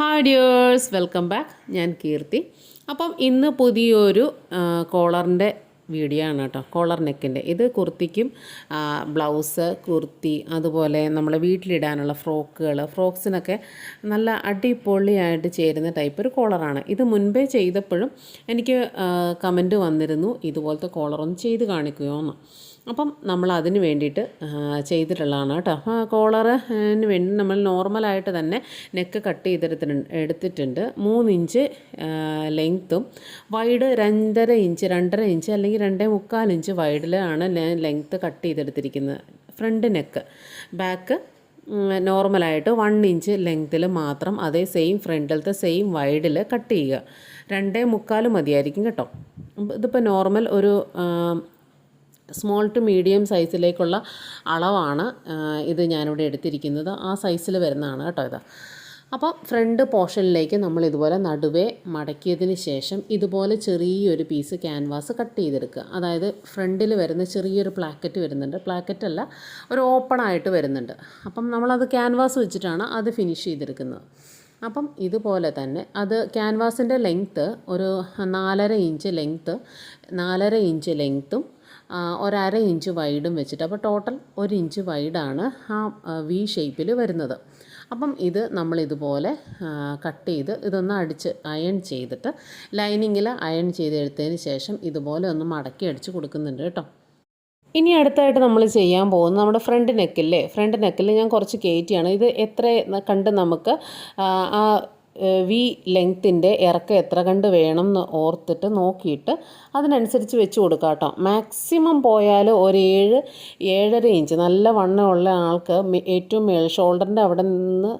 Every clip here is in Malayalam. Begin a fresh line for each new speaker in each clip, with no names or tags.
ഹായ് ഡിയേഴ്സ് വെൽക്കം ബാക്ക് ഞാൻ കീർത്തി. അപ്പം ഇന്ന് പുതിയൊരു കോളറിന്റെ വീഡിയോ ആണ് കേട്ടോ. കോളർ നെക്കിന്റെ ഇത് കുർത്തിക്കും ബ്ലൗസ് കുർത്തി അതുപോലെ നമ്മൾ വീട്ടിലിടാനുള്ള ഫ്രോക്കുകൾ ഫ്രോക്സിനൊക്കെ നല്ല അടിപൊളിയായിട്ട് ചേരുന്ന ടൈപ്പ് ഒരു കോളറാണ് ഇത് മുൻപേ ചെയ്തപ്പോഴും എനിക്ക് കമന്റ് വന്നിരുന്നു ഇതുപോലത്തെ കോളറൊന്ന് ചെയ്ത് കാണിക്കുമോ എന്ന്. അപ്പം നമ്മൾ അതിന് വേണ്ടിയിട്ട് ചെയ്തിട്ടുള്ളതാണ് കേട്ടോ. അപ്പോൾ കോളറിന് വേണ്ടി നമ്മൾ നോർമലായിട്ട് തന്നെ നെക്ക് കട്ട് ചെയ്തെടുത്തിട്ടുണ്ട് എടുത്തിട്ടുണ്ട്. മൂന്നിഞ്ച് ലെങ്ത്തും വൈഡ് രണ്ടര ഇഞ്ച് രണ്ടര ഇഞ്ച് അല്ലെങ്കിൽ രണ്ടേ മുക്കാൽ ഇഞ്ച് വൈഡിലാണ് ഞാൻ ലെങ്ത്ത് കട്ട് ചെയ്തെടുത്തിരിക്കുന്നത്. ഫ്രണ്ട് നെക്ക് ബാക്ക് നോർമലായിട്ട് വൺ ഇഞ്ച് ലെങ്ത്തിൽ മാത്രം അതേ സെയിം ഫ്രണ്ടിലത്തെ സെയിം വൈഡിൽ കട്ട് ചെയ്യുക. രണ്ടേ മുക്കാൽ മതിയായിരിക്കും കേട്ടോ. ഇതിപ്പോൾ നോർമൽ ഒരു സ്മോൾ ടു മീഡിയം സൈസിലേക്കുള്ള അളവാണ് ഇത് ഞാനിവിടെ എടുത്തിരിക്കുന്നത്. ആ സൈസിൽ വരുന്നതാണ് കേട്ടോ ഇത്. അപ്പോൾ ഫ്രണ്ട് പോർഷനിലേക്ക് നമ്മൾ ഇതുപോലെ നടുവേ മടക്കിയതിന് ശേഷം ഇതുപോലെ ചെറിയൊരു പീസ് ക്യാൻവാസ് കട്ട് ചെയ്തെടുക്കുക. അതായത് ഫ്രണ്ടിൽ വരുന്ന ചെറിയൊരു പ്ലാക്കറ്റ് വരുന്നുണ്ട്. പ്ലാക്കറ്റ് അല്ല ഒരു ഓപ്പൺ ആയിട്ട് വരുന്നുണ്ട്. അപ്പം നമ്മളത് ക്യാൻവാസ് വെച്ചിട്ടാണ് അത് ഫിനിഷ് ചെയ്തെടുക്കുന്നത്. അപ്പം ഇതുപോലെ തന്നെ അത് ക്യാൻവാസിന്റെ ലെങ്ത്ത് ഒരു നാലര ഇഞ്ച് ലെങ്ത്ത് നാലര ഇഞ്ച് ലെങ്ത്തും ഒരര ഇഞ്ച് വൈഡും വെച്ചിട്ട്. അപ്പോൾ ടോട്ടൽ ഒരു ഇഞ്ച് വൈഡാണ് ആ വി ഷേപ്പിൽ വരുന്നത്. അപ്പം ഇത് നമ്മൾ ഇതുപോലെ കട്ട് ചെയ്ത് ഇതൊന്ന് അടിച്ച് അയൺ ചെയ്തിട്ട് ലൈനിങ്ങിൽ അയൺ ചെയ്തെടുത്തതിന് ശേഷം ഇതുപോലെ ഒന്ന് മടക്കി അടിച്ച് കൊടുക്കുന്നുണ്ട് കേട്ടോ. ഇനി അടുത്തായിട്ട് നമ്മൾ ചെയ്യാൻ പോകുന്നത് നമ്മുടെ ഫ്രണ്ട് നെക്കില്ലേ ഫ്രണ്ട് നെക്കിൽ ഞാൻ കുറച്ച് കയറ്റിയാണ്. ഇത് എത്ര കണ്ട് നമുക്ക് ആ വി ലെങ്ത്തിന്റെ ഇറക്കം എത്ര കണ്ട് വേണം എന്ന് ഓർത്തിട്ട് നോക്കിയിട്ട് അതിനനുസരിച്ച് വെച്ച് കൊടുക്കുക കേട്ടോ. മാക്സിമം പോയാൽ ഒരു ഏഴ് ഏഴര ഇഞ്ച് നല്ല വണ്ണമുള്ള ആൾക്ക് ഏറ്റവും മേൽ ഷോൾഡറിന്റെ അവിടെ നിന്ന്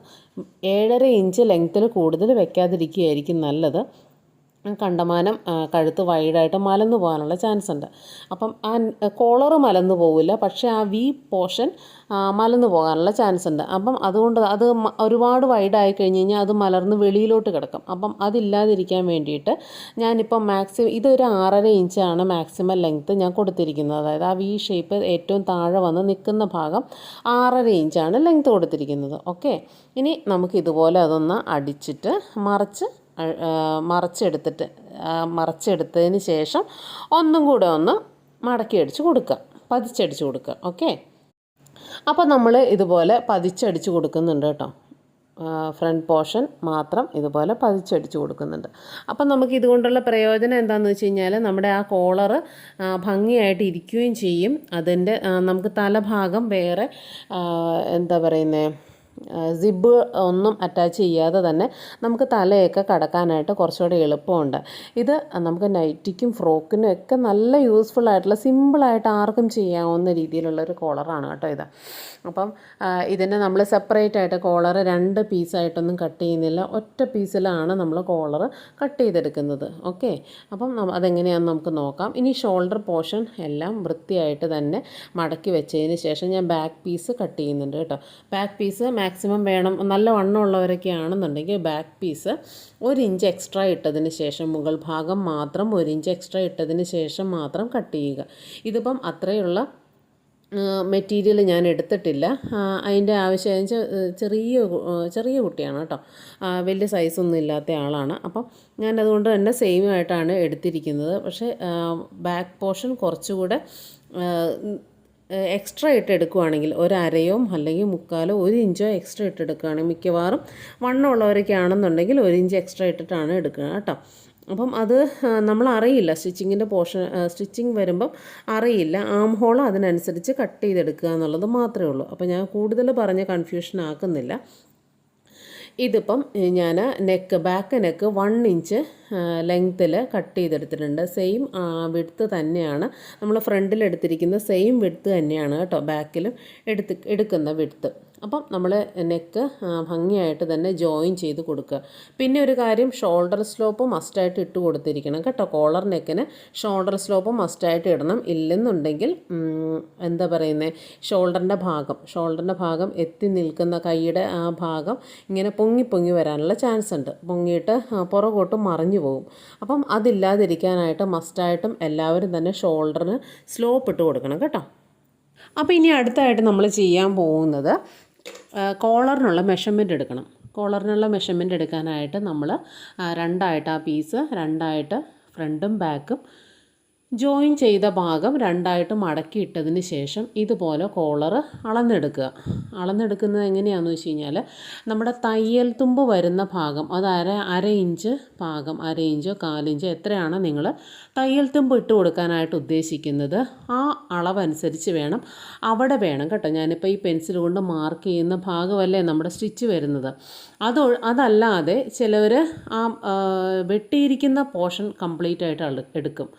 ഏഴര ഇഞ്ച് ലെങ്ത്തിൽ കൂടുതൽ വെക്കാതിരിക്കുകയായിരിക്കും നല്ലത്. കണ്ടമാനം കഴുത്ത് വൈഡായിട്ട് മലന്നു പോകാനുള്ള ചാൻസ് ഉണ്ട് അപ്പം ആ കോളർ മലന്നു പോകില്ല പക്ഷേ ആ വി പോർഷൻ മലന്നു പോകാനുള്ള ചാൻസ് ഉണ്ട് അപ്പം അതുകൊണ്ട് അത് ഒരുപാട് വൈഡായി കഴിഞ്ഞ് കഴിഞ്ഞാൽ അത് മലർന്ന് വെളിയിലോട്ട് കിടക്കും. അപ്പം അതില്ലാതിരിക്കാൻ വേണ്ടിയിട്ട് ഞാനിപ്പം മാക്സിമം ഇതൊരു ആറര ഇഞ്ചാണ് മാക്സിമം ലെങ്ത്ത് ഞാൻ കൊടുത്തിരിക്കുന്നത്. അതായത് ആ വി ഷേപ്പ് ഏറ്റവും താഴെ വന്ന് നിൽക്കുന്ന ഭാഗം ആറര ഇഞ്ചാണ് ലെങ്ത്ത് കൊടുത്തിരിക്കുന്നത്. ഓക്കെ? ഇനി നമുക്ക് ഇതുപോലെ അതൊന്ന് അടിച്ചിട്ട് മറിച്ച് മറച്ചെടുത്തിട്ട് മറച്ചെടുത്തതിന് ശേഷം ഒന്നും കൂടെ ഒന്ന് മടക്കി അടിച്ച് കൊടുക്കുക. പതിച്ചടിച്ച് കൊടുക്കുക. ഓക്കെ? അപ്പോൾ നമ്മൾ ഇതുപോലെ പതിച്ചടിച്ച് കൊടുക്കുന്നുണ്ട് കേട്ടോ. ഫ്രണ്ട് പോർഷൻ മാത്രം ഇതുപോലെ പതിച്ചടിച്ച് കൊടുക്കുന്നുണ്ട്. അപ്പം നമുക്ക് ഇതുകൊണ്ടുള്ള പ്രയോജനം എന്താണെന്ന് വെച്ച് കഴിഞ്ഞാൽ നമ്മുടെ ആ കോളർ ഭംഗിയായിട്ട് ഇരിക്കുകയും ചെയ്യും. അതിന്റെ നമുക്ക് തലഭാഗം വേറെ എന്താ പറയുന്നത് സിബ് ഒന്നും അറ്റാച്ച് ചെയ്യാതെ തന്നെ നമുക്ക് തലയൊക്കെ കടക്കാനായിട്ട് കുറച്ചുകൂടെ എളുപ്പമുണ്ട്. ഇത് നമുക്ക് നൈറ്റിക്കും ഫ്രോക്കിനും ഒക്കെ നല്ല യൂസ്ഫുൾ ആയിട്ടുള്ള സിമ്പിളായിട്ട് ആർക്കും ചെയ്യാവുന്ന രീതിയിലുള്ള ഒരു കോളറാണ് കേട്ടോ ഇത്. അപ്പം ഇതിനെ നമ്മൾ സെപ്പറേറ്റ് ആയിട്ട് കോളർ രണ്ട് പീസായിട്ടൊന്നും കട്ട് ചെയ്യുന്നില്ല. ഒറ്റ പീസിലാണ് നമ്മൾ കോളർ കട്ട് ചെയ്തെടുക്കുന്നത്. ഓക്കെ അപ്പം അതെങ്ങനെയാണെന്ന് നമുക്ക് നോക്കാം. ഇനി ഷോൾഡർ പോർഷൻ എല്ലാം വൃത്തിയായിട്ട് തന്നെ മടക്കി വെച്ചതിന് ശേഷം ഞാൻ ബാക്ക് പീസ് കട്ട് ചെയ്യുന്നുണ്ട് കേട്ടോ. ബാക്ക് പീസ് മാക്സിമം വേണം. നല്ല വണ്ണമുള്ളവരൊക്കെ ആണെന്നുണ്ടെങ്കിൽ ബാക്ക് പീസ് ഒരു ഇഞ്ച് എക്സ്ട്രാ ഇട്ടതിന് ശേഷം മുകൾ ഭാഗം മാത്രം ഒരു ഇഞ്ച് എക്സ്ട്രാ ഇട്ടതിന് ശേഷം മാത്രം കട്ട് ചെയ്യുക. ഇതിപ്പം അത്രയുള്ള മെറ്റീരിയൽ ഞാൻ എടുത്തിട്ടില്ല. അതിന്റെ ആവശ്യം ചെറിയ ചെറിയ കുട്ടിയാണ് കേട്ടോ. വലിയ സൈസൊന്നും ഇല്ലാത്ത ആളാണ്. അപ്പം ഞാൻ അതുകൊണ്ട് തന്നെ സെയിം ആയിട്ടാണ് എടുത്തിരിക്കുന്നത്. പക്ഷേ ബാക്ക് പോർഷൻ കുറച്ചുകൂടെ എക്സ്ട്രാ ഇട്ട് എടുക്കുവാണെങ്കിൽ ഒരു അല്ലെങ്കിൽ മുക്കാലോ ഒരു ഇഞ്ചോ എക്സ്ട്രാ ഇട്ട് എടുക്കുകയാണെങ്കിൽ മിക്കവാറും വണ്ണമുള്ളവരൊക്കെ ആണെന്നുണ്ടെങ്കിൽ ഒരു ഇഞ്ച് എക്സ്ട്രാ ഇട്ടിട്ടാണ് എടുക്കുക കേട്ടോ. അപ്പം അത് നമ്മൾ അറിയില്ല സ്റ്റിച്ചിങ്ങിന്റെ പോർഷൻ സ്റ്റിച്ചിങ് വരുമ്പം അറിയില്ല. ആം ഹോൾ അതിനനുസരിച്ച് കട്ട് ചെയ്തെടുക്കുക എന്നുള്ളത് മാത്രമേ ഉള്ളൂ. അപ്പോൾ ഞാൻ കൂടുതൽ പറഞ്ഞ് കൺഫ്യൂഷൻ ആക്കുന്നില്ല. ഇതിപ്പം ഞാൻ neck back neck one inch ലെങ്ത്തിൽ കട്ട് ചെയ്തെടുത്തിട്ടുണ്ട്. സെയിം വിടുത്ത് തന്നെയാണ്. നമ്മൾ ഫ്രണ്ടിൽ എടുത്തിരിക്കുന്ന സെയിം വിടുത്ത് തന്നെയാണ് കേട്ടോ ബാക്കിലും എടുത്ത് എടുക്കുന്ന വിടുത്ത് അപ്പം നമ്മൾ നെക്ക് ഭംഗിയായിട്ട് തന്നെ ജോയിൻ ചെയ്ത് കൊടുക്കുക. പിന്നെ ഒരു കാര്യം ഷോൾഡർ സ്ലോപ്പ് മസ്റ്റായിട്ട് ഇട്ട് കൊടുത്തിരിക്കണം കേട്ടോ. കോളർ നെക്കിന് ഷോൾഡർ സ്ലോപ്പ് മസ്റ്റായിട്ട് ഇടണം. ഇല്ലെന്നുണ്ടെങ്കിൽ എന്താ പറയുന്നത് ഷോൾഡറിന്റെ ഭാഗം ഷോൾഡറിന്റെ ഭാഗം എത്തി നിൽക്കുന്ന കൈയുടെ ആ ഭാഗം ഇങ്ങനെ പൊങ്ങി പൊങ്ങി വരാനുള്ള ചാൻസ് ഉണ്ട്. പൊങ്ങിയിട്ട് പുറകോട്ട് മറിഞ്ഞു പോകും. അപ്പം അതില്ലാതിരിക്കാനായിട്ട് മസ്റ്റായിട്ടും എല്ലാവരും തന്നെ ഷോൾഡറിന് സ്ലോപ്പ് ഇട്ട് കൊടുക്കണം കേട്ടോ. അപ്പോൾ ഇനി അടുത്തായിട്ട് നമ്മൾ ചെയ്യാൻ പോകുന്നത് കോളറിനുള്ള മെഷർമെന്റ് എടുക്കണം. കോളറിനുള്ള മെഷർമെന്റ് എടുക്കാനായിട്ട് നമ്മൾ രണ്ടായിട്ട് ആ പീസ് രണ്ടായിട്ട് ഫ്രണ്ടും ബാക്കും ജോയിൻ ചെയ്ത ഭാഗം രണ്ടായിട്ട് മടക്കിയിട്ടതിന് ശേഷം ഇതുപോലെ കോളർ അളന്നെടുക്കുക. അളന്നെടുക്കുന്നത് എങ്ങനെയാണെന്ന് വെച്ച് കഴിഞ്ഞാൽ നമ്മുടെ തയ്യൽ തുമ്പ് വരുന്ന ഭാഗം അത് അര അര ഇഞ്ച് ഭാഗം അര ഇഞ്ചോ കാലിഞ്ചോ എത്രയാണ് നിങ്ങൾ തയ്യൽ തുമ്പ് ഇട്ട് കൊടുക്കാനായിട്ട് ഉദ്ദേശിക്കുന്നത്. ആ അളവനുസരിച്ച് വേണം അവിടെ വേണം കേട്ടോ. ഞാനിപ്പോൾ ഈ പെൻസിൽ കൊണ്ട് മാർക്ക് ചെയ്യുന്ന ഭാഗമല്ലേ നമ്മുടെ സ്റ്റിച്ച് വരുന്നത്. അത് അതല്ലാതെ ചിലവർ ആ വെട്ടിയിരിക്കുന്ന പോർഷൻ കംപ്ലീറ്റ് ആയിട്ട് എടുക്കും.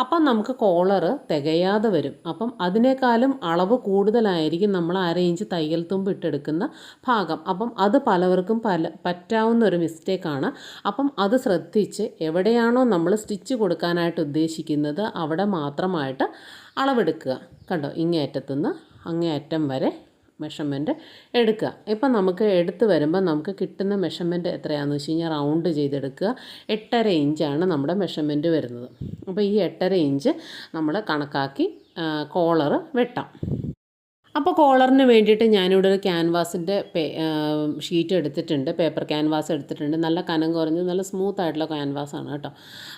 അപ്പം നമുക്ക് കോളർ തികയാതെ വരും. അപ്പം അതിനേക്കാളും അളവ് കൂടുതലായിരിക്കും നമ്മൾ അര ഇഞ്ച് തയ്യൽ തുമ്പ് ഇട്ടെടുക്കുന്ന ഭാഗം. അപ്പം അത് പലവർക്കും പല പറ്റാവുന്ന ഒരു മിസ്റ്റേക്കാണ് അപ്പം അത് ശ്രദ്ധിച്ച് എവിടെയാണോ നമ്മൾ സ്റ്റിച്ച് കൊടുക്കാനായിട്ട് ഉദ്ദേശിക്കുന്നത് അവിടെ മാത്രമായിട്ട് അളവെടുക്കുക. കണ്ടോ? ഇങ്ങേ അറ്റത്തുനിന്ന് അങ്ങേ അറ്റം വരെ മെഷർമെന്റ് എടുക്കുക. ഇപ്പം നമുക്ക് എടുത്ത് വരുമ്പോൾ നമുക്ക് കിട്ടുന്ന മെഷർമെന്റ് എത്രയാണെന്ന് വെച്ച് കഴിഞ്ഞാൽ റൗണ്ട് ചെയ്തെടുക്കുക. എട്ടര ഇഞ്ചാണ് നമ്മുടെ മെഷർമെന്റ് വരുന്നത്. അപ്പോൾ ഈ എട്ടര ഇഞ്ച് നമ്മൾ കണക്കാക്കി കോളറ് വെട്ടാം. അപ്പോൾ കോളറിന് വേണ്ടിയിട്ട് ഞാനിവിടെ ഒരു ക്യാൻവാസിന്റെ പേ ഷീറ്റ് എടുത്തിട്ടുണ്ട്. പേപ്പർ ക്യാൻവാസ് എടുത്തിട്ടുണ്ട്. നല്ല കനം കുറഞ്ഞ് നല്ല സ്മൂത്ത് ആയിട്ടുള്ള ക്യാൻവാസാണ് കേട്ടോ.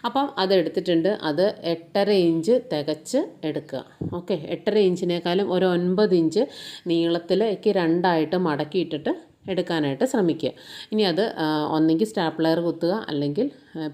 അപ്പം അത് എടുത്തിട്ടുണ്ട്. അത് എട്ടര ഇഞ്ച് തികച്ച് എടുക്കുക. ഓക്കെ എട്ടര ഇഞ്ചിനേക്കാളും ഒരു ഒൻപത് ഇഞ്ച് നീളത്തിലേക്ക് രണ്ടായിട്ട് മടക്കിയിട്ടിട്ട് എടുക്കാനായിട്ട് ശ്രമിക്കുക. ഇനി അത് ഒന്നെങ്കിൽ സ്റ്റാപ്ലയർ കുത്തുക അല്ലെങ്കിൽ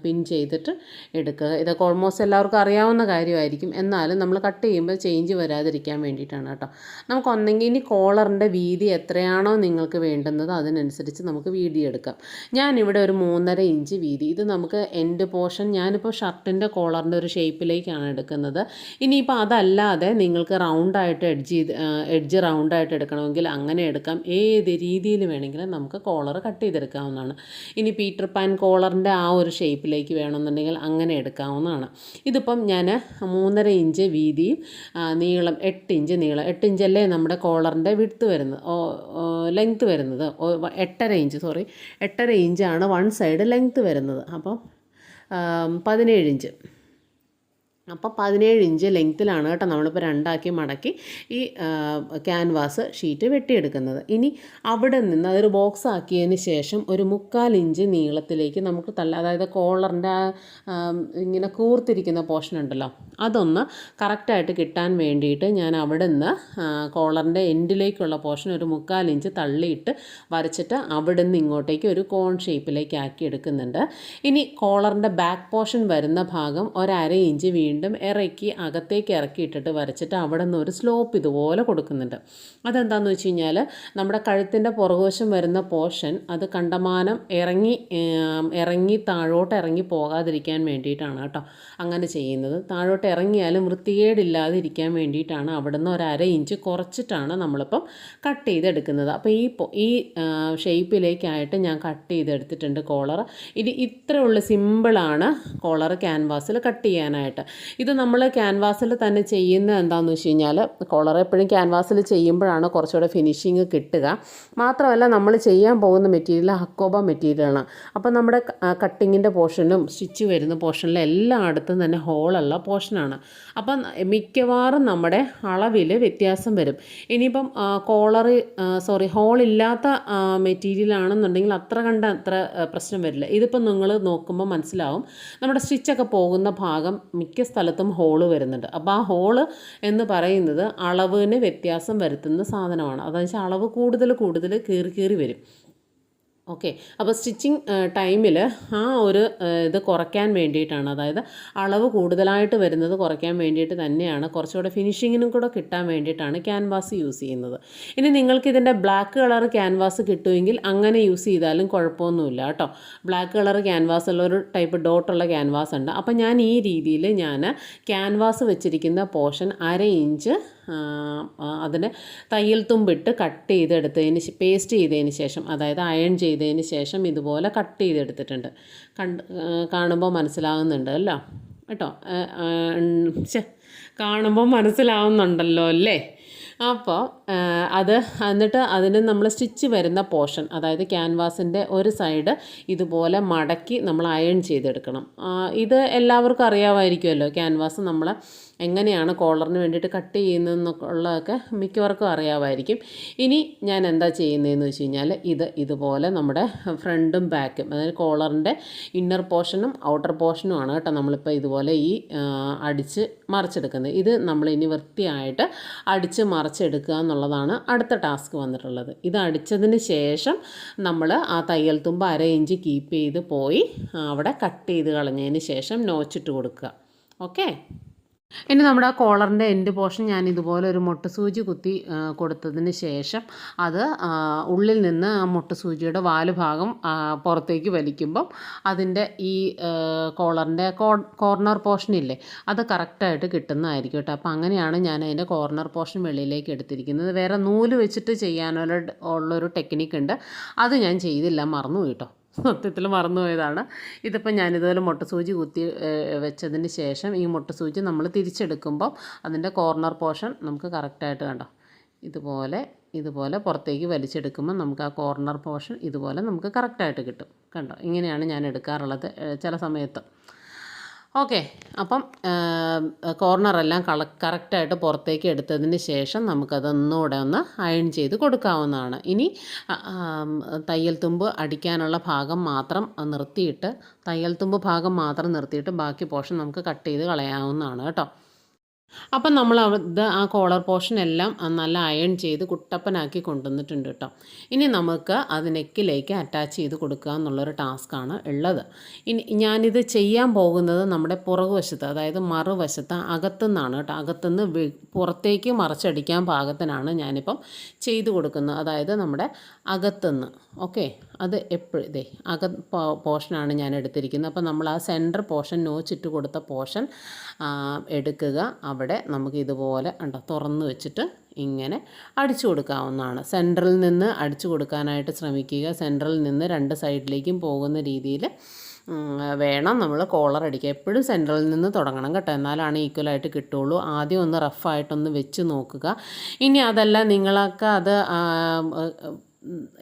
പിൻ ചെയ്തിട്ട് എടുക്കുക. ഇതൊക്കെ ഓൾമോസ്റ്റ് എല്ലാവർക്കും അറിയാവുന്ന കാര്യമായിരിക്കും. എന്നാലും നമ്മൾ കട്ട് ചെയ്യുമ്പോൾ ചേഞ്ച് വരാതിരിക്കാൻ വേണ്ടിയിട്ടാണ് കേട്ടോ. നമുക്ക് ഒന്നെങ്കിൽ ഇനി കോളറിന്റെ വീതി എത്രയാണോ നിങ്ങൾക്ക് വേണ്ടുന്നത് അതിനനുസരിച്ച് നമുക്ക് വീതി എടുക്കാം. ഞാനിവിടെ ഒരു മൂന്നര ഇഞ്ച് വീതി. ഇത് നമുക്ക് എൻഡ് പോർഷൻ ഞാനിപ്പോൾ ഷർട്ടിന്റെ കോളറിന്റെ ഒരു ഷേപ്പിലേക്കാണ് എടുക്കുന്നത്. ഇനിയിപ്പോൾ അതല്ലാതെ നിങ്ങൾക്ക് റൗണ്ടായിട്ട് എഡ്ജ് ചെയ്ത് എഡ്ജ് റൗണ്ടായിട്ട് എടുക്കണമെങ്കിൽ അങ്ങനെ എടുക്കാം. ഏത് രീതിയിൽ വേണമെങ്കിലും നമുക്ക് കോളർ കട്ട് ചെയ്തെടുക്കാവുന്നതാണ്. ഇനി പീറ്റർ പാൻ കോളറിന്റെ ആ ഒരു ഷേപ്പിലേക്ക് വേണമെന്നുണ്ടെങ്കിൽ അങ്ങനെ എടുക്കാവുന്നതാണ്. ഇതിപ്പം ഞാൻ മൂന്നര ഇഞ്ച് വീതിയും നീളം എട്ട് ഇഞ്ച് നീളം എട്ട് ഇഞ്ചല്ലേ നമ്മുടെ കോളറിന്റെ വിടുത്ത് വരുന്നത് ലെങ്ത്ത് വരുന്നത്. എട്ടര ഇഞ്ച് സോറി എട്ടര ഇഞ്ചാണ് വൺ സൈഡ് ലെങ്ത്ത് വരുന്നത്. അപ്പം പതിനേഴ് ഇഞ്ച്. അപ്പോൾ പതിനേഴ് ഇഞ്ച് ലെങ്ത്തിലാണ് കേട്ടോ നമ്മളിപ്പോൾ രണ്ടാക്കി മടക്കി ഈ ക്യാൻവാസ് ഷീറ്റ് വെട്ടിയെടുക്കുന്നത്. ഇനി അവിടെ നിന്ന് അതൊരു ബോക്സ് ആക്കിയതിന് ശേഷം ഒരു മുക്കാൽ ഇഞ്ച് നീളത്തിലേക്ക് നമുക്ക് തള്ള അതായത് കോളറിന്റെ ഇങ്ങനെ കൂർത്തിരിക്കുന്ന പോർഷൻ ഉണ്ടല്ലോ. അതൊന്ന് കറക്റ്റായിട്ട് കിട്ടാൻ വേണ്ടിയിട്ട് ഞാൻ അവിടെ നിന്ന് കോളറിന്റെ എൻഡിലേക്കുള്ള പോർഷൻ ഒരു മുക്കാൽ ഇഞ്ച് തള്ളിയിട്ട് വരച്ചിട്ട് അവിടെ നിന്ന് ഇങ്ങോട്ടേക്ക് ഒരു കോൺ ഷേപ്പിലേക്ക് ആക്കി എടുക്കുന്നുണ്ട്. ഇനി കോളറിന്റെ ബാക്ക് പോർഷൻ വരുന്ന ഭാഗം ഒരര ഇഞ്ച് വീണ്ടും ഇറക്കി അകത്തേക്ക് ഇറക്കിയിട്ടിട്ട് വരച്ചിട്ട് അവിടെ നിന്ന് ഒരു സ്ലോപ്പ് ഇതുപോലെ കൊടുക്കുന്നുണ്ട്. അതെന്താണെന്ന് വെച്ച് കഴിഞ്ഞാൽ നമ്മുടെ കഴുത്തിന്റെ പുറകുവശം വരുന്ന പോർഷൻ അത് കണ്ടമാനം ഇറങ്ങി ഇറങ്ങി താഴോട്ട് ഇറങ്ങി പോകാതിരിക്കാൻ വേണ്ടിയിട്ടാണ് കേട്ടോ അങ്ങനെ ചെയ്യുന്നത്. താഴോട്ട് ഇറങ്ങിയാലും വൃത്തികേടില്ലാതെ ഇരിക്കാൻ വേണ്ടിയിട്ടാണ് അവിടെ നിന്ന് ഒരു അര ഇഞ്ച് കുറച്ചിട്ടാണ് നമ്മളിപ്പം കട്ട് ചെയ്തെടുക്കുന്നത്. അപ്പോൾ ഈ ഈ ഷേപ്പിലേക്കായിട്ട് ഞാൻ കട്ട് ചെയ്തെടുത്തിട്ടുണ്ട് കോളർ ഇത് ഇത്രയുള്ള സിമ്പിളാണ് കോളർ ക്യാൻവാസിൽ കട്ട് ചെയ്യാനായിട്ട്. ഇത് നമ്മൾ ക്യാൻവാസിൽ തന്നെ ചെയ്യുന്നത് എന്താണെന്ന് വെച്ച് കഴിഞ്ഞാൽ കോളർ എപ്പോഴും ക്യാൻവാസിൽ ചെയ്യുമ്പോഴാണ് കുറച്ചുകൂടെ ഫിനിഷിങ് കിട്ടുക. മാത്രമല്ല നമ്മൾ ചെയ്യാൻ പോകുന്ന മെറ്റീരിയൽ ഹക്കോബ മെറ്റീരിയലാണ്. അപ്പോൾ നമ്മുടെ കട്ടിങ്ങിന്റെ പോർഷനും സ്റ്റിച്ച് വരുന്ന പോർഷനിലും എല്ലായിടത്തും തന്നെ ഹോളുള്ള പോർഷനാണ്. അപ്പം മിക്കവാറും നമ്മുടെ അളവിൽ വ്യത്യാസം വരും. ഇനിയിപ്പം കോളർ സോറി ഹോളില്ലാത്ത മെറ്റീരിയൽ ആണെന്നുണ്ടെങ്കിൽ അത്ര കണ്ട അത്ര പ്രശ്നം വരില്ല. ഇതിപ്പം നിങ്ങൾ നോക്കുമ്പോൾ മനസ്സിലാവും. നമ്മുടെ സ്റ്റിച്ചൊക്കെ പോകുന്ന ഭാഗം മിക്ക സ്ഥലത്തും ഹോൾ വരുന്നുണ്ട്. അപ്പോൾ ആ ഹോൾ എന്ന് പറയുന്നത് അളവിന് വ്യത്യാസം വരുത്തുന്ന സാധനമാണ്. അതെന്ന് വെച്ചാൽ അളവ് കൂടുതൽ കൂടുതൽ കീറി കീറി വരും. ഓക്കെ അപ്പോൾ സ്റ്റിച്ചിങ് ടൈമിൽ ആ ഒരു ഇത് കുറയ്ക്കാൻ വേണ്ടിയിട്ടാണ്. അതായത് അളവ് കൂടുതലായിട്ട് വരുന്നത് കുറയ്ക്കാൻ വേണ്ടിയിട്ട് തന്നെയാണ്. കുറച്ചുകൂടെ ഫിനിഷിങ്ങിനും കൂടെ കിട്ടാൻ വേണ്ടിയിട്ടാണ് ക്യാൻവാസ് യൂസ് ചെയ്യുന്നത്. ഇനി നിങ്ങൾക്ക് ഇതിന്റെ ബ്ലാക്ക് കളർ ക്യാൻവാസ് കിട്ടുമെങ്കിൽ അങ്ങനെ യൂസ് ചെയ്താലും കുഴപ്പമൊന്നുമില്ല കേട്ടോ. ബ്ലാക്ക് കളർ ക്യാൻവാസ് ഉള്ള ഒരു ടൈപ്പ് ഡോട്ടുള്ള ക്യാൻവാസ് ഉണ്ട്. അപ്പോൾ ഞാൻ ഈ രീതിയിൽ ഞാൻ ക്യാൻവാസ് വെച്ചിരിക്കുന്ന പോർഷൻ അര ഇഞ്ച് അതിന് തയ്യൽ തുമ്പിട്ട് കട്ട് ചെയ്തെടുത്തതിന് പേസ്റ്റ് ചെയ്തതിന് ശേഷം അതായത് അയൺ ചെയ്തതിന് ശേഷം ഇതുപോലെ കട്ട് ചെയ്തെടുത്തിട്ടുണ്ട്. കണ്ട് കാണുമ്പോൾ മനസ്സിലാകുന്നുണ്ട് അല്ലോ? കേട്ടോ? കാണുമ്പോൾ മനസ്സിലാവുന്നുണ്ടല്ലോ അല്ലേ? അപ്പോൾ അത് എന്നിട്ട് അതിന് നമ്മൾ സ്റ്റിച്ച് വരുന്ന പോർഷൻ അതായത് ക്യാൻവാസിന്റെ ഒരു സൈഡ് ഇതുപോലെ മടക്കി നമ്മൾ അയൺ ചെയ്തെടുക്കണം. ഇത് എല്ലാവർക്കും അറിയാമായിരിക്കുമല്ലോ ക്യാൻവാസ് നമ്മൾ എങ്ങനെയാണ് കോളറിന് വേണ്ടിയിട്ട് കട്ട് ചെയ്യുന്നതെന്നൊക്കെ ഉള്ളതൊക്കെ മിക്കവർക്കും അറിയാമായിരിക്കും. ഇനി ഞാൻ എന്താ ചെയ്യുന്നതെന്ന് വെച്ച് കഴിഞ്ഞാൽ ഇത് ഇതുപോലെ നമ്മുടെ ഫ്രണ്ടും ബാക്കും അതായത് കോളറിന്റെ ഇന്നർ പോർഷനും ഔട്ടർ പോർഷനും ആണ് കേട്ടോ നമ്മളിപ്പോൾ ഇതുപോലെ ഈ അടിച്ച് മറിച്ചെടുക്കുന്നത്. ഇത് നമ്മളിനി വൃത്തിയായിട്ട് അടിച്ച് മറിച്ചെടുക്കുക എന്നുള്ളതാണ് അടുത്ത ടാസ്ക് വന്നിട്ടുള്ളത്. ഇത് അടിച്ചതിന് ശേഷം നമ്മൾ ആ തയ്യൽ തുമ്പ് അര ഇഞ്ച് കീപ്പ് ചെയ്ത് പോയി അവിടെ കട്ട് ചെയ്ത് കളഞ്ഞതിന് ശേഷം നോച്ചിട്ട് കൊടുക്കുക. ഓക്കെ ഇനി നമ്മുടെ ആ കോളറിന്റെ എൻഡ് പോർഷൻ ഞാൻ ഇതുപോലെ ഒരു മുട്ട സൂചി കുത്തി കൊടുത്തതിന് ശേഷം അത് ഉള്ളിൽ നിന്ന് ആ മുട്ട സൂചിയുടെ വാൽ ഭാഗം പുറത്തേക്ക് വലിക്കുമ്പം അതിന്റെ ഈ കോളറിന്റെ കോർണർ പോർഷൻ ഇല്ലേ അത് കറക്റ്റായിട്ട് കിട്ടുന്നതായിരിക്കും കേട്ടോ. അപ്പോൾ അങ്ങനെയാണ് ഞാൻ അതിന്റെ കോർണർ പോർഷൻ വെളിയിലേക്ക് എടുത്തിരിക്കുന്നത്. വേറെ നൂൽ വെച്ചിട്ട് ചെയ്യാനുള്ള ഉള്ളൊരു ടെക്നിക്ക് ഉണ്ട്. അത് ഞാൻ ചെയ്തില്ല മറന്നു കേട്ടോ. സത്യത്തിൽ മറന്നുപോയതാണ്. ഇതിപ്പോൾ ഞാനിതുപോലെ മുട്ടസൂചി കുത്തി വെച്ചതിന് ശേഷം ഈ മുട്ട മുട്ടസൂചി നമ്മൾ തിരിച്ചെടുക്കുമ്പോൾ അതിന്റെ കോർണർ പോർഷൻ നമുക്ക് കറക്റ്റായിട്ട് കണ്ടോ? ഇതുപോലെ ഇതുപോലെ പുറത്തേക്ക് വലിച്ചെടുക്കുമ്പോൾ നമുക്ക് ആ കോർണർ പോർഷൻ ഇതുപോലെ നമുക്ക് കറക്റ്റായിട്ട് കിട്ടും. കണ്ടോ? ഇങ്ങനെയാണ് ഞാൻ എടുക്കാറുള്ളത് ചില സമയത്ത്. ഓക്കെ. അപ്പം കോർണറെല്ലാം കള കറക്റ്റായിട്ട് പുറത്തേക്ക് എടുത്തതിന് ശേഷം നമുക്കതൊന്നുകൂടെ ഒന്ന് അയൺ ചെയ്ത് കൊടുക്കാവുന്നതാണ്. ഇനി തയ്യൽ തുമ്പ് അടിക്കാനുള്ള ഭാഗം മാത്രം നിർത്തിയിട്ട് തയ്യൽ തുമ്പ് ഭാഗം മാത്രം നിർത്തിയിട്ട് ബാക്കി പോർഷൻ നമുക്ക് കട്ട് ചെയ്ത് കളയാവുന്നതാണ് കേട്ടോ. അപ്പം നമ്മൾ അത് ആ കോളർ പോർഷൻ എല്ലാം നല്ല അയൺ ചെയ്ത് കുട്ടപ്പനാക്കി കൊണ്ടുവന്നിട്ടുണ്ട് കേട്ടോ. ഇനി നമുക്ക് അത് നെക്കിലേക്ക് അറ്റാച്ച് ചെയ്ത് കൊടുക്കുക എന്നുള്ളൊരു ടാസ്ക്കാണ് ഉള്ളത്. ഇനി ഞാനിത് ചെയ്യാൻ പോകുന്നത് നമ്മുടെ പുറകുവശത്ത് അതായത് മറുവശത്ത് അകത്തുനിന്നാണ് കേട്ടോ. അകത്തുനിന്ന് പുറത്തേക്ക് മറച്ചടിക്കാൻ പാകത്തിനാണ് ഞാനിപ്പം ചെയ്ത് കൊടുക്കുന്നത്. അതായത് നമ്മുടെ അകത്തുനിന്ന്. ഓക്കെ അത് എപ്പോഴും ഇതേ അക പോർഷനാണ് ഞാൻ എടുത്തിരിക്കുന്നത്. അപ്പോൾ നമ്മൾ ആ സെന്റർ പോർഷൻ നോച്ചിട്ട് കൊടുത്ത പോർഷൻ എടുക്കുക. അവിടെ നമുക്ക് ഇതുപോലെ ഉണ്ടോ തുറന്ന് വെച്ചിട്ട് ഇങ്ങനെ അടിച്ചു കൊടുക്കാവുന്നതാണ്. സെന്ററിൽ നിന്ന് അടിച്ചു കൊടുക്കാനായിട്ട് ശ്രമിക്കുക. സെന്ററിൽ നിന്ന് രണ്ട് സൈഡിലേക്കും പോകുന്ന രീതിയിൽ വേണം നമ്മൾ കോളർ അടിക്കുക എപ്പോഴും സെന്ററിൽ നിന്ന് തുടങ്ങണം കേട്ടോ. എന്നാലാണ് ഈക്വലായിട്ട് കിട്ടുള്ളൂ ആദ്യം ഒന്ന് റഫായിട്ടൊന്ന് വെച്ച് നോക്കുക. ഇനി അതല്ല നിങ്ങളൊക്കെ അത്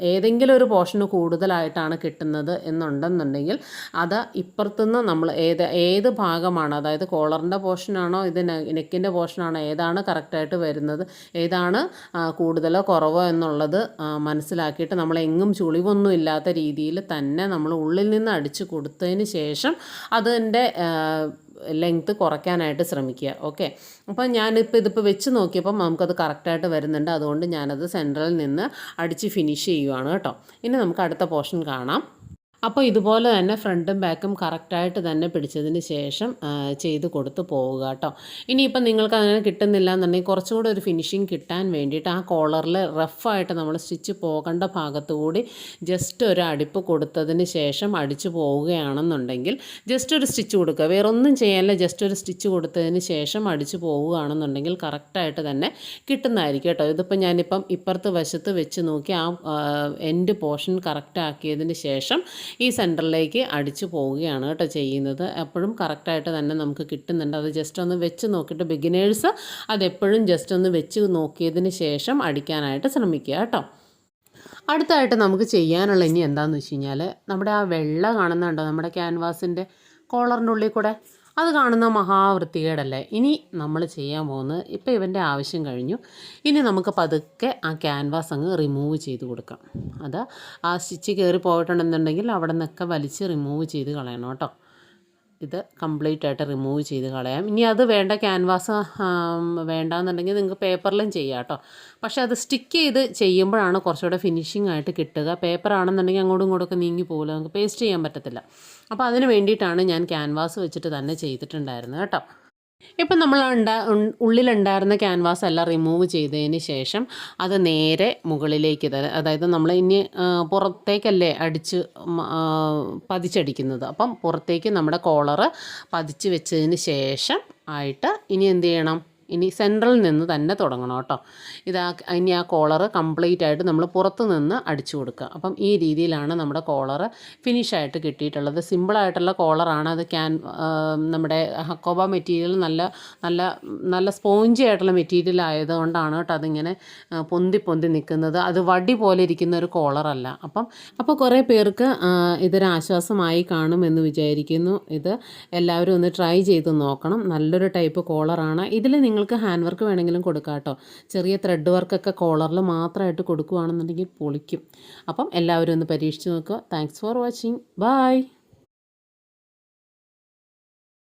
ഏതെങ്കിലും ഒരു പോർഷന് കൂടുതലായിട്ടാണ് കിട്ടുന്നത് എന്നുണ്ടെന്നുണ്ടെങ്കിൽ അത് ഇപ്പുറത്തുനിന്ന് നമ്മൾ ഏത് ഏത് ഭാഗമാണ് അതായത് കോളറിന്റെ പോർഷനാണോ ഇത് നെക്കിന്റെ പോർഷനാണോ ഏതാണ് കറക്റ്റായിട്ട് വരുന്നത് ഏതാണ് കൂടുതലോ കുറവോ എന്നുള്ളത് മനസ്സിലാക്കിയിട്ട് നമ്മൾ എങ്ങും ചുളിവൊന്നും ഇല്ലാത്ത രീതിയിൽ തന്നെ നമ്മൾ ഉള്ളിൽ നിന്ന് അടിച്ചു കൊടുത്തതിന് ശേഷം അതിന്റെ ലെങ്ത്ത് കുറയ്ക്കാനായിട്ട് ശ്രമിക്കുക. ഓക്കെ അപ്പോൾ ഞാനിപ്പോൾ ഇതിപ്പോൾ വെച്ച് നോക്കിയപ്പം നമുക്കത് കറക്റ്റായിട്ട് വരുന്നുണ്ട്. അതുകൊണ്ട് ഞാനത് സെൻട്രലിൽ നിന്ന് അടിച്ച് ഫിനിഷ് ചെയ്യുവാണ് കേട്ടോ. ഇനി നമുക്ക് അടുത്ത പോർഷൻ കാണാം. അപ്പോൾ ഇതുപോലെ തന്നെ ഫ്രണ്ടും ബാക്കും കറക്റ്റായിട്ട് തന്നെ പിടിച്ചതിന് ശേഷം ചെയ്ത് കൊടുത്ത് പോവുക കേട്ടോ. ഇനിയിപ്പം നിങ്ങൾക്ക് അങ്ങനെ കിട്ടുന്നില്ല എന്നുണ്ടെങ്കിൽ കുറച്ചുകൂടെ ഒരു ഫിനിഷിങ് കിട്ടാൻ വേണ്ടിയിട്ട് ആ കോളറിൽ റഫായിട്ട് നമ്മൾ സ്റ്റിച്ച് പോകേണ്ട ഭാഗത്തു കൂടി ജസ്റ്റ് ഒരു അടിപ്പ് കൊടുത്തതിന് ശേഷം അടിച്ചു പോവുകയാണെന്നുണ്ടെങ്കിൽ ജസ്റ്റ് ഒരു സ്റ്റിച്ച് കൊടുക്കുക. വേറെ ഒന്നും ചെയ്യാനില്ല ജസ്റ്റ് ഒരു സ്റ്റിച്ച് കൊടുത്തതിന് ശേഷം അടിച്ചു പോവുകയാണെന്നുണ്ടെങ്കിൽ കറക്റ്റായിട്ട് തന്നെ കിട്ടുന്നതായിരിക്കും കേട്ടോ. ഇതിപ്പോൾ ഞാനിപ്പം ഇപ്പുറത്ത് വശത്ത് വെച്ച് നോക്കി ആ എൻഡ് പോർഷൻ കറക്റ്റ് ആക്കിയതിന് ശേഷം ഈ സെന്ററിലേക്ക് അടിച്ചു പോവുകയാണ് കേട്ടോ ചെയ്യുന്നത്. എപ്പോഴും കറക്റ്റായിട്ട് തന്നെ നമുക്ക് കിട്ടുന്നുണ്ട്. അത് ജസ്റ്റ് ഒന്ന് വെച്ച് നോക്കിയിട്ട് ബിഗിനേഴ്സ് അതെപ്പോഴും ജസ്റ്റ് ഒന്ന് വെച്ച് നോക്കിയതിന് ശേഷം അടിക്കാനായിട്ട് ശ്രമിക്കുക കേട്ടോ. അടുത്തായിട്ട് നമുക്ക് ചെയ്യാനുള്ള ഇനി എന്താണെന്ന് വെച്ച് കഴിഞ്ഞാൽ നമ്മുടെ ആ വെള്ള കാണുന്നുണ്ടോ? നമ്മുടെ ക്യാൻവാസിന്റെ കോളറിന്റെ ഉള്ളിൽ കൂടെ അത് കാണുന്ന മഹാവൃത്തികേടല്ലേ? ഇനി നമ്മൾ ചെയ്യാൻ പോകുന്നത് ഇപ്പോൾ ഇവന്റെ ആവശ്യം കഴിഞ്ഞു. ഇനി നമുക്ക് പതുക്കെ ആ ക്യാൻവാസ് അങ്ങ് റിമൂവ് ചെയ്ത് കൊടുക്കാം. അത് ആ സ്റ്റിച്ച് കയറി പോയിട്ടുണ്ടെന്നുണ്ടെങ്കിൽ അവിടെ നിന്നൊക്കെ വലിച്ച് റിമൂവ് ചെയ്ത് കളയണം കേട്ടോ. ഇത് കംപ്ലീറ്റ് ആയിട്ട് റിമൂവ് ചെയ്ത് കളയാം. ഇനി അത് വേണ്ട ക്യാൻവാസ് വേണ്ടാന്നുണ്ടെങ്കിൽ നിങ്ങൾക്ക് പേപ്പറിലും ചെയ്യാം കേട്ടോ പക്ഷേ അത് സ്റ്റിക്ക് ചെയ്ത് ചെയ്യുമ്പോഴാണ് കുറച്ചുകൂടെ ഫിനിഷിംഗ് ആയിട്ട് കിട്ടുക. പേപ്പർ ആണെന്നുണ്ടെങ്കിൽ അങ്ങോട്ടും ഇങ്ങോട്ടും ഒക്കെ നീങ്ങി പോകില്ല. നമുക്ക് പേസ്റ്റ് ചെയ്യാൻ പറ്റത്തില്ല. അപ്പോൾ അതിന് വേണ്ടിയിട്ടാണ് ഞാൻ ക്യാൻവാസ് വെച്ചിട്ട് തന്നെ ചെയ്തിട്ടുണ്ടായിരുന്നത് കേട്ടോ. ഇപ്പം നമ്മൾ ഉണ്ടാ ഉള്ളിലുണ്ടായിരുന്ന ക്യാൻവാസ് എല്ലാം റിമൂവ് ചെയ്തതിന് ശേഷം അത് നേരെ മുകളിലേക്ക് അതായത് നമ്മൾ ഇനി പുറത്തേക്കല്ലേ അടിച്ച് പതിച്ചടിക്കുന്നത്. അപ്പം പുറത്തേക്ക് നമ്മുടെ കോളറ് പതിച്ച് വെച്ചതിന് ശേഷം ആയിട്ട് ഇനി എന്ത് ചെയ്യണം? ഇനി സെൻട്രലിൽ നിന്ന് തന്നെ തുടങ്ങണം കേട്ടോ. ഇതാ ഇനി ആ കോളർ കംപ്ലീറ്റ് ആയിട്ട് നമ്മൾ പുറത്ത് നിന്ന് അടിച്ചു കൊടുക്കുക. അപ്പം ഈ രീതിയിലാണ് നമ്മുടെ കോളർ ഫിനിഷായിട്ട് കിട്ടിയിട്ടുള്ളത്. സിമ്പിളായിട്ടുള്ള കോളറാണ് അത് ക്യാൻ നമ്മുടെ ഹക്കോബ മെറ്റീരിയൽ നല്ല നല്ല നല്ല സ്പോഞ്ചി ആയിട്ടുള്ള മെറ്റീരിയൽ ആയതുകൊണ്ടാണ് കേട്ടോ അതിങ്ങനെ പൊന്തി പൊന്തി നിൽക്കുന്നത്. അത് വടി പോലെ ഇരിക്കുന്ന ഒരു കോളറല്ല അപ്പം അപ്പോൾ കുറേ പേർക്ക് ഇതൊരാശ്വാസമായി കാണുമെന്ന് വിചാരിക്കുന്നു. ഇത് എല്ലാവരും ഒന്ന് ട്രൈ ചെയ്ത് നോക്കണം. നല്ലൊരു ടൈപ്പ് കോളറാണ് ഇതിൽ നിങ്ങൾക്ക് ഹാൻഡ് വർക്ക് വേണമെങ്കിലും കൊടുക്കാം കേട്ടോ. ചെറിയ ത്രെഡ് വർക്കൊക്കെ കോളറിൽ മാത്രമായിട്ട് കൊടുക്കുകയാണെന്നുണ്ടെങ്കിൽ പൊളിക്കും. അപ്പം എല്ലാവരും ഒന്ന് പരീക്ഷിച്ച് നോക്കുക. Thanks for watching bye